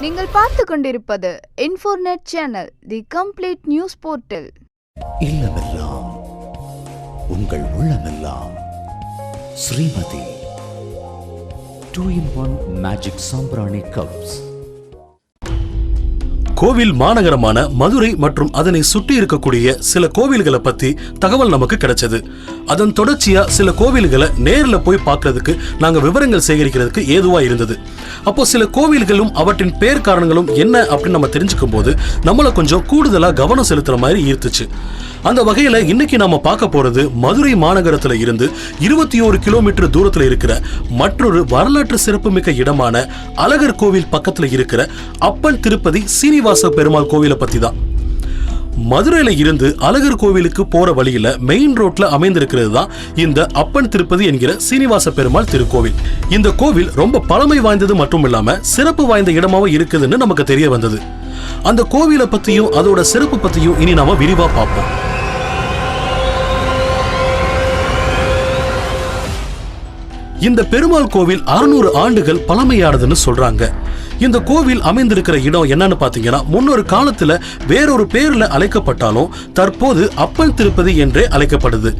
நீங்கள் பார்த்து கொண்டிருப்பது Infornet channel the complete news portal இல்லமெல்லாம் உங்கள் உள்ளமெல்லாம். Srimathi two in one magic சாம்பிராணி கப்ஸ் கோவில் மாநகரமான மதுரை மற்றும் அதனை சுற்றி இருக்கக்கூடிய சில கோவில்களை பத்தி தகவல் நமக்கு கிடைச்சது. அதன் தொடர்ச்சியா சில கோவில்களை நேரில் போய் பார்க்கறதுக்கு நாங்க விவரங்கள் சேகரிக்கிறதுக்கு ஏதுவா இருந்தது. அப்போ சில கோவில்களும் அவற்றின் பேர் காரணங்களும் என்ன அப்படின்னு நம்ம தெரிஞ்சுக்கும் போது நம்மளை கொஞ்சம் கூடுதலா கவனம் செலுத்துற மாதிரி ஈர்த்துச்சு. அந்த வகையில இன்னைக்கு நாம பார்க்க போறது மதுரை மாநகரத்துல இருந்து இருபத்தி ஓரு கிலோமீட்டர் தூரத்துல இருக்கிற மற்றொரு வரலாற்று சிறப்புமிக்க இடமான அழகர் கோவில் பக்கத்துல இருக்கிற அப்பன் திருப்பதி சீனிவாச பெருமாள் கோவிலை பத்தி தான். மதுரையில இருந்து அழகர் கோவிலுக்கு போற வழியில மெயின் ரோட்ல அமைந்திருக்கிறது தான் இந்த அப்பன் திருப்பதி என்கிற சீனிவாச பெருமாள் திருக்கோவில். இந்த கோவில் ரொம்ப பழமை வாய்ந்தது மட்டும் இல்லாம சிறப்பு வாய்ந்த இடமாவும் இருக்குதுன்னு நமக்கு தெரிய வந்தது. அந்த கோவிலை பத்தியும் அதோட சிறப்பு பத்தியும் இனி நாம விரிவா பார்ப்போம். இந்த பெருமாள் கோவில் அறுநூறு ஆண்டுகள் பழமையானதுன்னு சொல்றாங்க. இந்த கோவில் அமைந்திருக்கிற இடம் என்னன்னு பாத்தீங்கன்னா முன்னொரு காலத்துல வேறொரு பேர்ல அழைக்கப்பட்டாலும் தற்போது அப்பன் திருப்பதி என்றே அழைக்கப்படுது.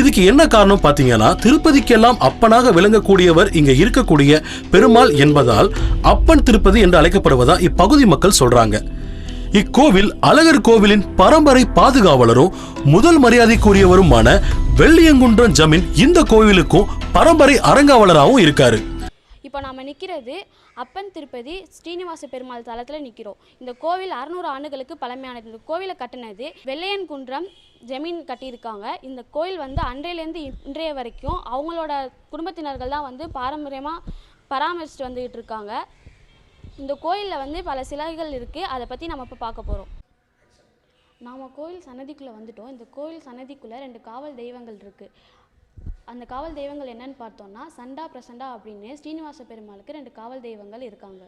இதுக்கு என்ன காரணம் பாத்தீங்கன்னா திருப்பதிக்கெல்லாம் அப்பனாக விளங்கக்கூடியவர் இங்க இருக்கக்கூடிய பெருமாள் என்பதால் அப்பன் திருப்பதி என்று அழைக்கப்படுவதா இப்பகுதி மக்கள் சொல்றாங்க. இக்கோவில் அழகர் கோவிலின் பரம்பரை பாதுகாவலரும் முதல் மரியாதைக்குரியவருமான வெள்ளியங்குன்றம் ஜமீன் இந்த கோவிலுக்கும் பரம்பரை அரங்காவலராகவும் இருக்காரு. இப்போ நாம் நிற்கிறது அப்பன் திருப்பதி ஸ்ரீனிவாச பெருமாள் தலத்தில் நிற்கிறோம் இந்த கோவில் அறநூறு ஆண்டுகளுக்கு பழமையானது. இந்த கோவிலை கட்டினது வெள்ளையன் குன்றம் ஜமீன் கட்டியிருக்காங்க. இந்த கோயில் வந்து அன்றையிலேருந்து இன்றைய வரைக்கும் அவங்களோட குடும்பத்தினர்கள் தான் வந்து பாரம்பரியமாக பராமரிச்சுட்டு வந்துகிட்டு இருக்காங்க. இந்த கோயிலில் வந்து பல சிலைகள் இருக்குது அதை பற்றி நம்ம இப்போ பார்க்க போகிறோம் நாம் கோயில் சன்னதிக்குள்ளே வந்துட்டோம். இந்த கோயில் சன்னதிக்குள்ளே ரெண்டு காவல் தெய்வங்கள் இருக்குது அந்த காவல் தெய்வங்கள் என்னன்னு பார்த்தோம்னா சண்டா பிரசண்டா அப்படின்னு ஸ்ரீனிவாச பெருமாளுக்கு ரெண்டு காவல் தெய்வங்கள் இருக்காங்க.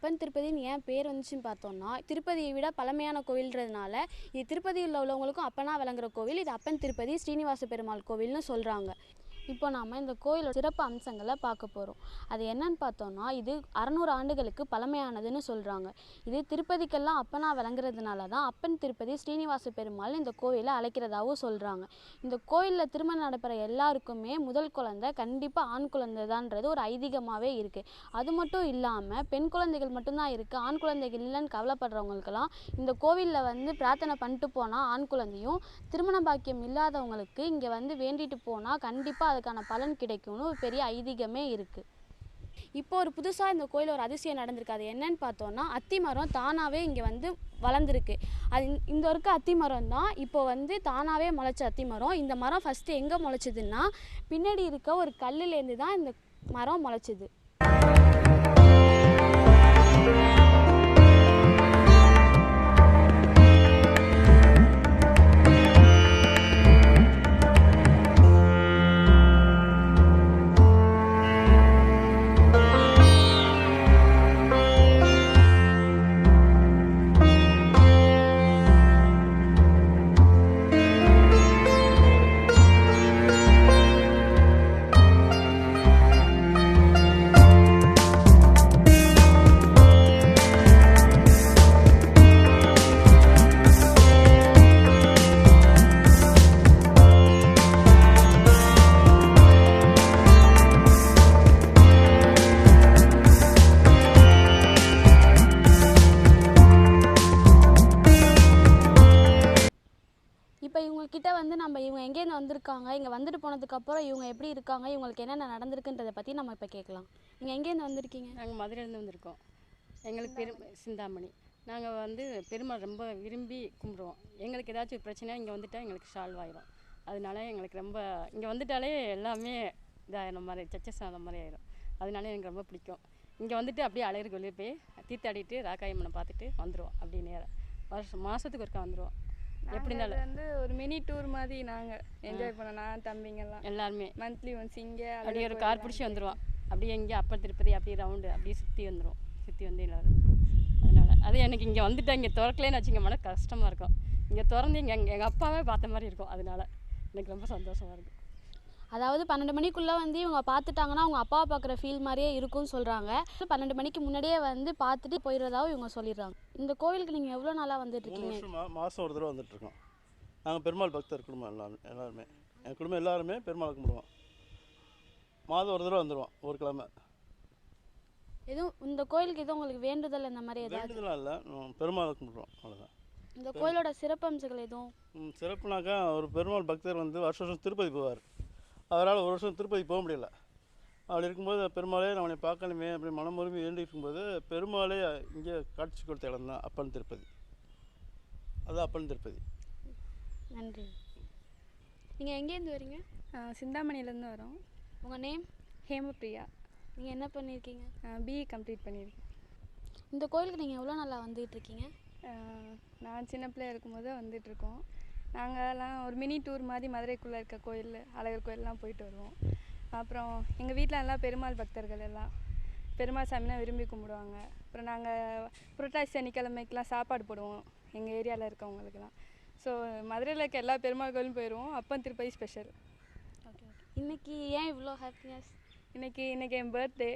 அப்பன் திருப்பதின்னு ஏன் பேர் வந்துச்சுன்னு பார்த்தோம்னா திருப்பதியை விட பழமையான கோவில்ன்றதுனால இது திருப்பதியில் உள்ளவங்களுக்கும் அப்பனா விளங்குற கோவில் இது அப்பன் திருப்பதி ஸ்ரீனிவாச பெருமாள் கோவில்னு சொல்கிறாங்க இப்போ நாம் இந்த கோயிலோட சிறப்பு அம்சங்களை பார்க்க போகிறோம் அது என்னன்னு பார்த்தோம்னா இது அறநூறு ஆண்டுகளுக்கு பழமையானதுன்னு சொல்கிறாங்க இது திருப்பதிக்கெல்லாம் அப்பனா விளங்குறதுனால தான் அப்பன் திருப்பதி ஸ்ரீனிவாச பெருமாள் இந்த கோவிலை அழைக்கிறதாகவும் சொல்கிறாங்க இந்த கோயிலில் திருமணம் நடைபெற எல்லாருக்குமே முதல் குழந்தை கண்டிப்பாக ஆண் குழந்தை தான்றது ஒரு ஐதீகமாகவே இருக்குது அது மட்டும் இல்லாமல் பெண் குழந்தைகள் மட்டும்தான் இருக்குது ஆண் குழந்தைகள் இல்லைன்னு கவலைப்படுறவங்களுக்கெல்லாம் இந்த கோவிலில் வந்து பிரார்த்தனை பண்ணிட்டு போனால் ஆண் குழந்தையும் திருமண பாக்கியம் இல்லாதவங்களுக்கு இங்கே வந்து வேண்டிட்டு போனால் கண்டிப்பாக அதுக்கான பலன் கிடைக்கும்னு ஒரு பெரிய ஐதீகமே இருக்குது இப்போ ஒரு புதுசாக இந்த கோயிலில் ஒரு அதிசயம் நடந்திருக்கு. அது என்னன்னு பார்த்தோன்னா அத்தி மரம் தானாகவே இங்கே வந்து வளர்ந்துருக்கு. அது இந்த- இருக்க அத்தி மரம் தான். இப்போ வந்து தானாகவே முளைச்ச அத்தி மரம். இந்த மரம் ஃபஸ்ட்டு எங்கே முளைச்சதுன்னா பின்னாடி இருக்க ஒரு கல்லுலேருந்து தான் இந்த மரம் முளைச்சது. இருக்காங்க இங்கே வந்துட்டு போனதுக்கப்புறம் இவங்க எப்படி இருக்காங்க இவங்களுக்கு என்னென்ன நடந்திருக்குன்றதை பற்றி நம்ம இப்போ கேட்கலாம். நீங்கள் எங்கேருந்து வந்திருக்கீங்க? நாங்கள் மதுரையிலேருந்து வந்திருக்கோம். எங்களுக்கு பெரும் சிந்தாமணி. நாங்கள் வந்து பெருமாள் ரொம்ப விரும்பி கும்பிடுவோம். எங்களுக்கு ஏதாச்சும் ஒரு பிரச்சனை இங்கே வந்துட்டால் எங்களுக்கு சால்வ் ஆயிடும் அதனால எங்களுக்கு ரொம்ப இங்கே வந்துட்டாலே எல்லாமே இதாகிற மாதிரி சச்சஸ் ஆன மாதிரி ஆயிடும் அதனால எனக்கு ரொம்ப பிடிக்கும். இங்கே வந்துட்டு அப்படியே அழகருக்கு வெளியே போய் தீர்த்தாடிட்டு ராக்காயம்மனை பார்த்துட்டு வந்துடுவோம் அப்படி நேரம் வருஷம் மாதத்துக்கு ஒருக்கா வந்துடுவோம் எப்படி இருந்தாலும். வந்து ஒரு மினி டூர் மாதிரி நாங்கள் என்ஜாய் பண்ணோம். நான் தம்பிங்கெல்லாம். எல்லாருமே. மந்த்லி ஒன்ஸ் இங்கே அப்படியே ஒரு கார் பிடிச்சி வந்துடுவோம் அப்படியே எங்கே அப்பா திருப்பதி அப்படியே ரவுண்டு அப்படியே சுற்றி வந்துடும் சுற்றி வந்து எல்லோரும். அதனால் அது எனக்கு இங்கே வந்துட்டேன் இங்கே திறக்கலேன்னு வச்சுங்க மன கஷ்டமாக இருக்கும். இங்கே திறந்து இங்கே எங்கள் எங்கள் அப்பாவே பார்த்த மாதிரி இருக்கும். அதனால எனக்கு ரொம்ப சந்தோஷமாக இருக்கும் அதாவது பன்னெண்டு மணிக்குள்ளே வந்து இவங்க பார்த்துட்டாங்கன்னா அவங்க அப்பாவை பார்க்குற ஃபீல் மாதிரியே இருக்கும்னு சொல்கிறாங்க பன்னெண்டு மணிக்கு முன்னாடியே வந்து பார்த்துட்டு போயிடுறதாவும் இவங்க சொல்லிடுறாங்க. இந்த கோவிலுக்கு நீங்கள் எவ்வளோ நாளாக வந்துட்டு இருக்கீங்க? மாதம் ஒரு தடவை வந்துட்டுருக்கோம் நாங்கள் பெருமாள் பக்தர் குடும்பம் எல்லாரும் எல்லாருமே. என் குடும்பம் எல்லாருமே பெருமாள் கும்பிடுவோம். மாதம் ஒரு தடவை வந்துடுவோம் ஒரு கிழமை. எதுவும் இந்த கோயிலுக்கு எதுவும் உங்களுக்கு வேண்டுதல் இந்த மாதிரி ஏதாவது? வேண்டுதலாம் இல்லை பெருமாளை கும்பிடுவோம் அவ்வளோதான் இந்த கோயிலோட சிறப்பம்சங்கள் எதுவும்? சிறப்புனாக்கா ஒரு பெருமாள் பக்தர் வந்து வருஷம் வருஷம் திருப்பதி போவார். அவரால் ஒரு வருஷம் திருப்பதி போக முடியல. அப்படி இருக்கும்போது பெருமாளே நம்மளை பார்க்கணுமே அப்படி மனமுருமி வேண்டி இருக்கும்போது பெருமாளே இங்கே காட்சி கொடுத்த இடம் தான் அப்பன் திருப்பதி. அது அப்பன் திருப்பதி. நன்றி. நீங்கள் எங்கேருந்து வரீங்க? சிந்தாமணிலேருந்து வரோம். உங்கள் நேம்? ஹேமபிரியா நீங்கள் என்ன பண்ணியிருக்கீங்க? பிஇ கம்ப்ளீட் பண்ணியிருக்கேன். இந்த கோயிலுக்கு நீங்கள் எவ்வளோ நாளாக ஆஹ் நான் சின்ன பிள்ளையா இருக்கும்போது வந்துட்டுருக்கோம் நாங்கள்லாம் ஒரு மினி டூர் மாதிரி மதுரைக்குள்ளே இருக்க கோயில் அழகர் கோயிலெலாம் போயிட்டு வருவோம். அப்புறம் எங்கள் வீட்டில் எல்லாம் பெருமாள் பக்தர்கள் எல்லாம். பெருமாள் சாமினா விரும்பி கும்பிடுவாங்க. அப்புறம் நாங்கள் புரட்டாசி சனிக்கிழமைக்கெலாம் சாப்பாடு போடுவோம் எங்கள் ஏரியாவில் இருக்கவங்களுக்கெல்லாம். ஸோ மதுரையில் இருக்க எல்லா பெருமாள் கோயிலும் போயிடுவோம் அப்பன் திருப்பதி ஸ்பெஷல் ஓகே ஓகே இன்னைக்கு ஏன் இவ்வளோ ஹாப்பினஸ் இன்றைக்கி இன்றைக்கி என் பர்த்டே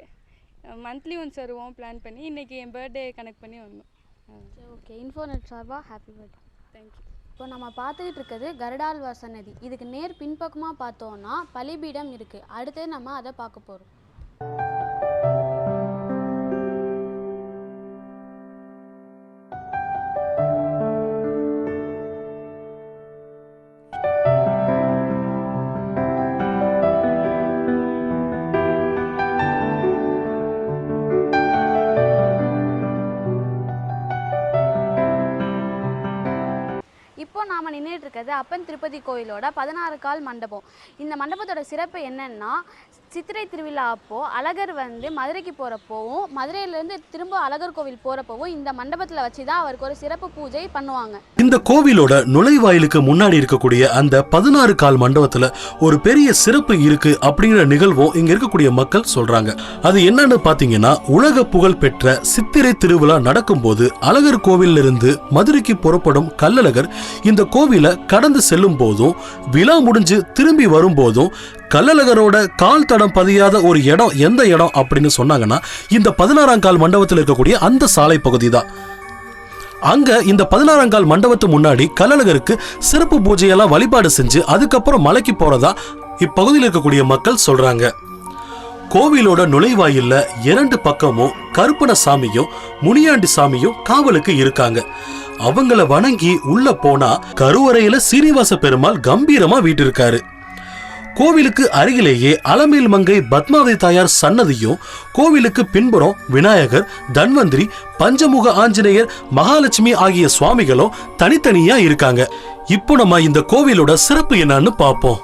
மந்த்லி ஒன்ஸ் வருவோம் பிளான் பண்ணி. இன்றைக்கி என் பர்த்டே கனெக்ட் பண்ணி வந்தோம். ஓகே இன்ஃபோனெட் சார்பாக ஹாப்பி பர்த்டே தேங்க்யூ இப்போ நம்ம பார்த்துக்கிட்டு இருக்கிறது கருடாழ்வாச நதி. இதுக்கு நேர் பின்பக்கமாக பார்த்தோன்னா பலிபீடம் இருக்குது அடுத்து நம்ம அதை பார்க்க போகிறோம் இருக்கிறது அப்பன் திருப்பதி கோயிலோட பதினாறு கால் மண்டபம். இந்த மண்டபத்தோட சிறப்பு என்னன்னா சித்திரை திருவிழா அப்போது அழகர் வந்து மதுரைக்கு போகிறப்போவும் மதுரையிலேருந்து திரும்ப அழகர் கோவில் போகிறப்போவும் இந்த மண்டபத்தில் வச்சு தான் அவருக்கு ஒரு சிறப்பு பூஜை பண்ணுவாங்க. இந்த கோவிலோட நுழைவாயிலுக்கு முன்னாடி இருக்கக்கூடிய அந்த பதினாறு கால் மண்டபத்துல ஒரு பெரிய சிறப்பு இருக்கு அப்படிங்கிற நிகழ்வும் இங்க இருக்கக்கூடிய மக்கள் சொல்றாங்க. அது என்னன்னு பாத்தீங்கன்னா உலக புகழ் பெற்ற சித்திரை திருவிழா நடக்கும்போது அழகர் கோவில்ல இருந்து மதுரைக்கு புறப்படும் கல்லழகர் இந்த கோவிலை கடந்து செல்லும் போதும் விழா முடிஞ்சு திரும்பி வரும்போதும் கள்ளழகரோட கால் தடம் பதியாத ஒரு இடம் எந்த இடம் அப்படின்னு சொன்னாங்கன்னா இந்த பதினாறாம் கால் மண்டபத்தில் இருக்கக்கூடிய அந்த சாலை பகுதி தான் அங்க இந்த பதினாறாம் கால் மண்டபத்து முன்னாடி கள்ளழகருக்கு சிறப்பு பூஜையெல்லாம் வழிபாடு செஞ்சு அதுக்கப்புறம் மலைக்கு போறதா இப்பகுதியில் இருக்கக்கூடிய மக்கள் சொல்றாங்க. கோவிலோட நுழைவாயில்ல இரண்டு பக்கமும் கருப்பண சாமியும் முனியாண்டி சாமியும் காவலுக்கு இருக்காங்க. அவங்கள வணங்கி உள்ள போனா கருவறையில சீனிவாச பெருமாள் கம்பீரமா வீட்டிருக்காரு. கோவிலுக்கு அருகிலேயே அலமேல் மங்கை பத்மாவதி தாயார் சன்னதியும் கோவிலுக்கு பின்புறம் விநாயகர் தன்வந்திரி பஞ்சமுக ஆஞ்சநேயர் மகாலட்சுமி ஆகிய சுவாமிகளும் தனித்தனியா இருக்காங்க. இப்போ நம்ம இந்த கோவிலோட சிறப்பு என்னன்னு பார்ப்போம்.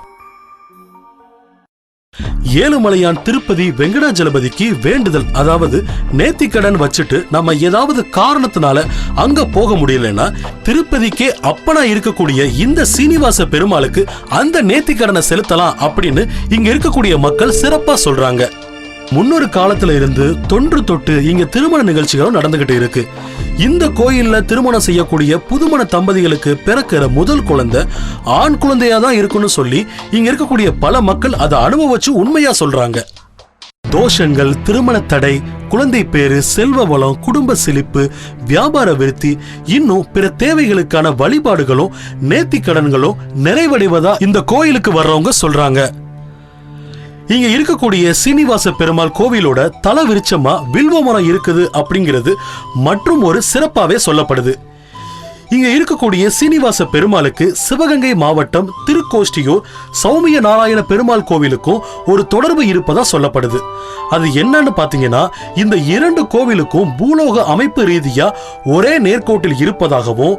ஏழுமலையான் திருப்பதி வெங்கடாஜலபதிக்கு வேண்டுதல். அதாவது நேத்திக்கடன் வச்சுட்டு நம்ம ஏதாவது காரணத்தினால அங்க போக முடியலன்னா திருப்பதிக்கே அப்பனா இருக்கக்கூடிய இந்த சீனிவாச பெருமாளுக்கு அந்த நேத்திக்கடனை செலுத்தலாம் அப்படின்னு இங்க இருக்கக்கூடிய மக்கள் சிறப்பா சொல்றாங்க. முன்னொரு காலத்துல இருந்து தொன்று தொட்டு இங்க திருமண நிகழ்ச்சிகளும் நடந்துகிட்டு இருக்கு. இந்த கோயில்ல திருமணம் செய்யக்கூடிய புதுமண தம்பதிகளுக்கு பிறக்கிற முதல் குழந்தை ஆண் குழந்தையா தான் இருக்குன்னு சொல்லி இங்க இருக்கக்கூடிய பல மக்கள் அதை அனுபவிச்சு உண்மையா சொல்றாங்க. தோஷங்கள் திருமண தடை குழந்தை பேரு செல்வ வளம் குடும்ப செழிப்பு வியாபார விருத்தி இன்னும் பிற தேவைகளுக்கான வழிபாடுகளும் நேர்த்தி கடன்களும் நிறைவடைவதா இந்த கோயிலுக்கு வர்றவங்க சொல்றாங்க. இங்க இருக்கக்கூடிய சீனிவாச பெருமாள் கோவிலோட தல விருச்சமா வில்வ மரம் இருக்குது அப்படிங்கிறது மற்றும் ஒரு சிறப்பாவே சொல்லப்படுது. இங்க இருக்கக்கூடிய சீனிவாச பெருமாளுக்கு சிவகங்கை மாவட்டம் திருக்கோஷ்டியூர் சௌமிய நாராயண பெருமாள் கோவிலுக்கும் ஒரு தொடர்பு இருப்பதா சொல்லப்படுது. அது என்னன்னு பாத்தீங்கன்னா இந்த இரண்டு கோவிலுக்கும் பூலோக அமைப்பு ரீதியா ஒரே நேர்கோட்டில் இருப்பதாகவும்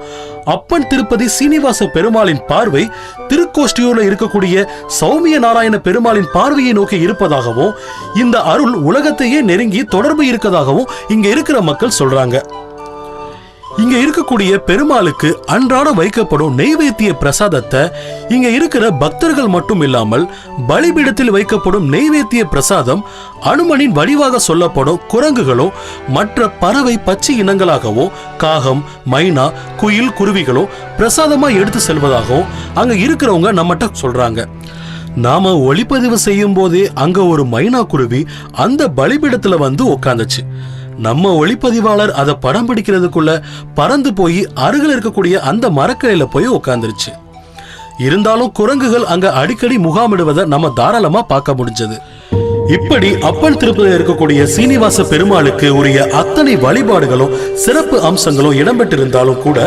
அப்பன் திருப்பதி சீனிவாச பெருமாளின் பார்வை திருக்கோஷ்டியூர்ல இருக்கக்கூடிய சௌமிய நாராயண பெருமாளின் பார்வையை நோக்கி இருப்பதாகவும் இந்த அருள் உலகத்தையே நெருங்கி தொடர்பு இருக்கதாகவும் இங்க இருக்கிற மக்கள் சொல்றாங்க. இங்க இருக்கக்கூடிய பெருமாளுக்கு அன்றாடம் வைக்கப்படும் நெய்வேத்திய பிரசாதத்தை இங்க இருக்கிற பக்தர்கள் மட்டும் இல்லாமல் பலிபீடத்தில் வைக்கப்படும் நெய்வேத்திய பிரசாதம் அனுமனின் வடிவாக சொல்லப்படும் குரங்குகளும் மற்ற பறவை பச்சை இனங்களாகவோ காகம் மைனா குயில் குருவிகளும் பிரசாதமா எடுத்து செல்வதாகவும் அங்க இருக்கிறவங்க நம்மகிட்ட சொல்றாங்க. நாம ஒளிப்பதிவு செய்யும் போதே அங்க ஒரு மைனா குருவி அந்த பலிபீடத்துல வந்து உட்காந்துச்சு நம்ம ஒளிப்பதிவாளர் அதை படம் பிடிக்கிறதுக்குள்ள பறந்து போய் அருகில் இருக்கக்கூடிய அந்த மரக்கிளையில போய் உட்காந்துருச்சு இருந்தாலும் குரங்குகள் அங்க அடிக்கடி முகாமிடுவதை நம்ம தாராளமா பார்க்க முடிஞ்சது. இப்படி அப்பன் திருப்பதியில் இருக்கக்கூடிய சீனிவாச பெருமாளுக்கு உரிய அத்தனை வழிபாடுகளும் சிறப்பு அம்சங்களும் இடம்பெற்றிருந்தாலும் கூட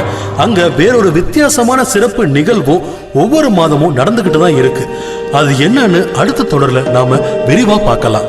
அங்க வேறொரு வித்தியாசமான சிறப்பு நிகழ்வும் ஒவ்வொரு மாதமும் நடந்துகிட்டு தான் இருக்கு. அது என்னன்னு அடுத்த தொடர்ல நாம விரிவா பார்க்கலாம்.